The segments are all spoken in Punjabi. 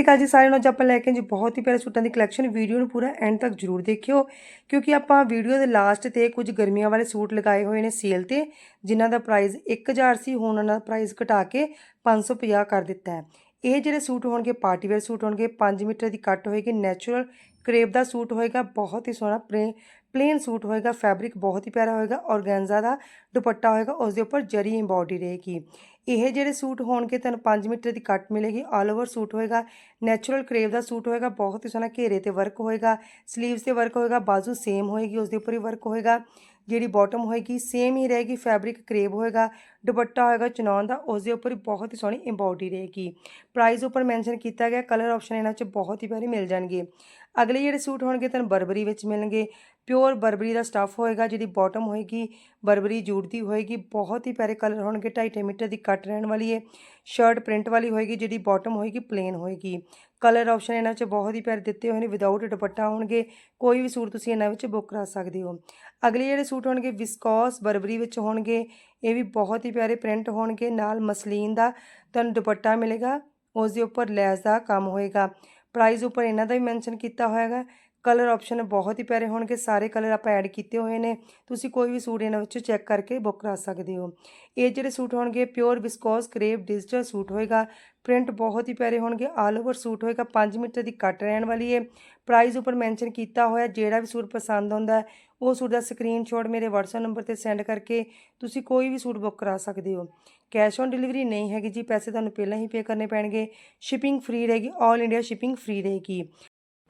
ਸਤਿ ਸ਼੍ਰੀ ਅਕਾਲ ਜੀ ਸਾਰਿਆਂ ਨੂੰ, ਅੱਜ ਆਪਾਂ ਲੈ ਕੇ ਜੀ ਬਹੁਤ ਹੀ ਪਿਆਰੇ ਸੂਟਾਂ ਦੀ ਕਲੈਕਸ਼ਨ ਵੀਡੀਓ ਨੂੰ ਪੂਰਾ ਐਂਡ ਤੱਕ ਜਰੂਰ ਦੇਖਿਓ, ਕਿਉਂਕਿ ਆਪਾਂ ਵੀਡੀਓ ਦੇ ਲਾਸਟ ਤੇ ਕੁਝ ਗਰਮੀਆਂ ਵਾਲੇ ਸੂਟ ਲਗਾਏ ਹੋਏ ਨੇ ਸੇਲ ਤੇ, ਜਿਨ੍ਹਾਂ ਦਾ ਪ੍ਰਾਈਸ 1000 ਸੀ, ਹੁਣ ਉਹਨਾਂ ਦਾ ਪ੍ਰਾਈਸ ਘਟਾ ਕੇ 550 ਕਰ ਦਿੱਤਾ ਹੈ। ਇਹ ਜਿਹੜੇ ਸੂਟ ਹੋਣਗੇ, ਪਾਰਟੀ ਵੇਅਰ ਸੂਟ ਹੋਣਗੇ 5 ਮੀਟਰ ਦੀ ਕੱਟ ਹੋਏਗੀ ਨੈਚੁਰਲ ਕਰੇਪ ਦਾ ਸੂਟ ਹੋਏਗਾ, ਬਹੁਤ ਹੀ ਸੋਹਣਾ ਪਲੇਨ ਸੂਟ ਹੋਏਗਾ ਫੈਬਰਿਕ ਬਹੁਤ ਹੀ ਪਿਆਰਾ ਹੋਏਗਾ ਔਰਗੈਂਜ਼ਾ ਦਾ ਦੁਪੱਟਾ ਹੋਏਗਾ, ਉਸ ਦੇ ਉੱਪਰ ਜਰੀ ਐਮਬੋਡੀ ਰਹੇਗੀ। ਇਹ ਜਿਹੜੇ ਸੂਟ ਹੋਣਗੇ, ਤੁਹਾਨੂੰ 5 ਮੀਟਰ ਦੀ ਕੱਟ ਮਿਲੇਗੀ ਆਲ ਓਵਰ ਸੂਟ ਹੋਏਗਾ ਨੈਚੁਰਲ ਕਰੇਵ ਦਾ ਸੂਟ ਹੋਏਗਾ, ਬਹੁਤ ਹੀ ਸੋਹਣਾ ਘੇਰੇ ਤੇ ਵਰਕ ਹੋਏਗਾ 슬ੀਵਸ ਤੇ ਵਰਕ ਹੋਏਗਾ, ਬਾਜ਼ੂ ਸੇਮ ਹੋਏਗੀ, ਉਸ ਦੇ ਉੱਪਰ ਹੀ ਵਰਕ ਹੋਏਗਾ। ਜਿਹੜੀ ਬਾਟਮ ਹੋਏਗੀ ਸੇਮ ਹੀ ਰਹੇਗੀ ਫੈਬਰਿਕ ਕਰੇਬ ਹੋਏਗਾ, ਦੁਪੱਟਾ ਹੋਏਗਾ ਚਨੌਨ ਦਾ ਉਸ ਦੇ ਉੱਪਰ ਬਹੁਤ ਹੀ ਸੋਹਣੀ ਐਮਬੋਡੀ ਰਹੇਗੀ। ਪ੍ਰਾਈਸ ਉੱਪਰ ਮੈਂਸ਼ਨ ਕੀਤਾ ਗਿਆ ਕਲਰ ਆਪਸ਼ਨ ਇਹਨਾਂ 'ਚ ਬਹੁਤ ਹੀ ਪਿਆਰੇ ਮਿਲ ਜਾਣਗੇ। ਅਗਲੇ ਜਿਹੜੇ ਸੂਟ ਹੋਣਗੇ, ਤੁਹਾਨੂੰ ਬਰਬਰੀ ਵਿੱਚ ਮਿਲਣਗੇ। ਪਿਓਰ ਬਰਬਰੀ ਦਾ ਸਟੱਫ ਹੋਏਗਾ, ਜਿਹੜੀ ਬਾਟਮ ਹੋਏਗੀ ਬਰਬਰੀ ਜੂਟ ਦੀ ਹੋਏਗੀ, ਬਹੁਤ ਹੀ ਪਿਆਰੇ ਕਲਰ ਹੋਣਗੇ 2.5 ਮੀਟਰ ਦੀ ਕੱਟ ਰਹਿਣ ਵਾਲੀ ਹੈ ਸ਼ਰਟ ਪ੍ਰਿੰਟ ਵਾਲੀ ਹੋਏਗੀ, ਜਿਹੜੀ ਬਾਟਮ ਹੋਏਗੀ ਪਲੇਨ ਹੋਏਗੀ। ਕਲਰ ਆਪਸ਼ਨ ਇਹਨਾਂ 'ਚ ਬਹੁਤ ਹੀ ਪਿਆਰੇ ਦਿੱਤੇ ਹੋਏ ਨੇ ਵਿਦਆਊਟ ਦੁਪੱਟਾ ਹੋਣਗੇ, ਕੋਈ ਵੀ ਸੂਟ ਤੁਸੀਂ ਇਹਨਾਂ ਵਿੱਚ ਬੁੱਕ ਕਰਾ ਸਕਦੇ ਹੋ। ਅਗਲੇ ਜਿਹੜੇ ਸੂਟ ਹੋਣਗੇ ਵਿਸਕੋਸ ਬਰਬਰੀ ਵਿੱਚ ਹੋਣਗੇ, ਇਹ ਵੀ ਬਹੁਤ ਹੀ ਪਿਆਰੇ ਪ੍ਰਿੰਟ ਹੋਣਗੇ, ਨਾਲ ਮਸਲੀਨ ਦਾ ਤੁਹਾਨੂੰ ਦੁਪੱਟਾ ਮਿਲੇਗਾ ਉਸ ਦੇ ਉੱਪਰ ਲੈਸ ਦਾ ਕੰਮ ਹੋਏਗਾ। ਪ੍ਰਾਈਸ ਉੱਪਰ ਇਹਨਾਂ ਦਾ ਵੀ ਮੈਂਸ਼ਨ ਕੀਤਾ ਹੋਏਗਾ ਕਲਰ ਆਪਸ਼ਨ ਬਹੁਤ ਹੀ ਪਿਆਰੇ ਹੋਣਗੇ, ਸਾਰੇ ਕਲਰ ਆਪਾਂ ਐਡ ਕੀਤੇ ਹੋਏ ਨੇ। ਤੁਸੀਂ ਕੋਈ ਵੀ ਸੂਟ ਇਹਨਾਂ ਵਿੱਚੋਂ ਚੈੱਕ ਕਰਕੇ ਬੁੱਕ ਕਰਾ ਸਕਦੇ ਹੋ। ਇਹ ਜਿਹੜੇ ਸੂਟ ਹੋਣਗੇ pure viscose crepe digital suit ਹੋਏਗਾ। ਪ੍ਰਿੰਟ ਬਹੁਤ ਹੀ ਪਿਆਰੇ ਹੋਣਗੇ ਆਲ ਓਵਰ ਸੂਟ ਹੋਏਗਾ। 5 ਮੀਟਰ ਦੀ ਕੱਟ ਰਹਿਣ ਵਾਲੀ ਹੈ ਪ੍ਰਾਈਸ ਉੱਪਰ ਮੈਂਸ਼ਨ ਕੀਤਾ ਹੋਇਆ, ਜਿਹੜਾ ਵੀ ਸੂਟ ਪਸੰਦ ਆਉਂਦਾ, ਉਹ ਸੂਟ ਦਾ ਸਕਰੀਨਸ਼ਾਟ ਮੇਰੇ WhatsApp ਨੰਬਰ ਤੇ ਸੈਂਡ ਕਰਕੇ ਤੁਸੀਂ ਕੋਈ ਵੀ ਸੂਟ ਬੁੱਕ ਕਰਾ ਸਕਦੇ ਹੋ। ਕੈਸ਼ ਔਨ ਡਿਲੀਵਰੀ ਨਹੀਂ ਹੈਗੀ ਜੀ, ਪੈਸੇ ਤੁਹਾਨੂੰ ਪਹਿਲਾਂ ਹੀ ਪੇ ਕਰਨੇ ਪੈਣਗੇ। ਸ਼ਿਪਿੰਗ ਫ੍ਰੀ ਰਹੇਗੀ 올 ਇੰਡੀਆ ਸ਼ਿਪਿੰਗ ਫ੍ਰੀ ਰਹੇਗੀ।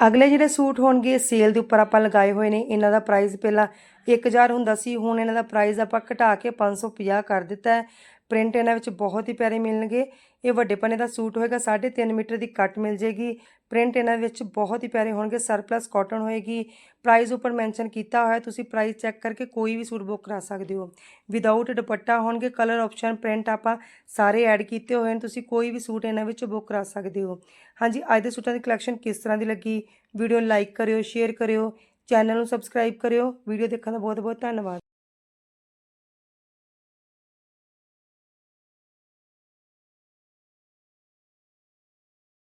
ਅਗਲੇ ਜਿਹੜੇ ਸੂਟ ਹੋਣਗੇ ਸੇਲ ਦੇ ਉੱਪਰ ਆਪਾਂ ਲਗਾਏ ਹੋਏ ਨੇ, ਇਹਨਾਂ ਦਾ ਪ੍ਰਾਈਸ ਪਹਿਲਾਂ 1000 ਹੁੰਦਾ ਸੀ, ਹੁਣ ਇਹਨਾਂ ਦਾ ਪ੍ਰਾਈਸ ਆਪਾਂ ਘਟਾ ਕੇ 550 ਕਰ ਦਿੱਤਾ ਹੈ। ਪ੍ਰਿੰਟ ਇਹਨਾਂ ਵਿੱਚ ਬਹੁਤ ਹੀ ਪਿਆਰੇ ਮਿਲਣਗੇ। ਇਹ ਵੱਡੇ ਪਨੇ ਦਾ ਸੂਟ ਹੋਏਗਾ 3.5 ਮੀਟਰ ਦੀ ਕੱਟ ਮਿਲ ਜੇਗੀ। ਪ੍ਰਿੰਟ ਇਹਨਾਂ ਵਿੱਚ ਬਹੁਤ ਹੀ ਪਿਆਰੇ ਹੋਣਗੇ, ਸਰਪਲਸ ਕਾਟਨ ਹੋਏਗੀ। ਪ੍ਰਾਈਸ ਉੱਪਰ ਮੈਂਸ਼ਨ ਕੀਤਾ ਹੋਇਆ, ਤੁਸੀਂ ਪ੍ਰਾਈਸ ਚੈੱਕ ਕਰਕੇ ਕੋਈ ਵੀ ਸੂਟ ਬੁੱਕ ਕਰਾ ਸਕਦੇ ਹੋ। ਵਿਦਆਊਟ ਦੁਪੱਟਾ ਹੋਣਗੇ, ਕਲਰ ਆਪਸ਼ਨ ਪ੍ਰਿੰਟ ਆਪਾਂ ਸਾਰੇ ਐਡ ਕੀਤੇ ਹੋਏ ਨੇ, ਤੁਸੀਂ ਕੋਈ ਵੀ ਸੂਟ ਇਹਨਾਂ ਵਿੱਚ ਬੁੱਕ ਕਰਾ ਸਕਦੇ ਹੋ। ਹਾਂਜੀ, ਅੱਜ ਦੇ ਸੂਟਾਂ ਦੀ ਕਲੈਕਸ਼ਨ ਕਿਸ ਤਰ੍ਹਾਂ ਦੀ ਲੱਗੀ? ਵੀਡੀਓ ਲਾਈਕ ਕਰਿਓ, ਸ਼ੇਅਰ ਕਰਿਓ, ਚੈਨਲ ਨੂੰ ਸਬਸਕ੍ਰਾਈਬ ਕਰਿਓ। ਵੀਡੀਓ ਦੇਖਣ ਦਾ ਬਹੁਤ ਬਹੁਤ ਧੰਨਵਾਦ।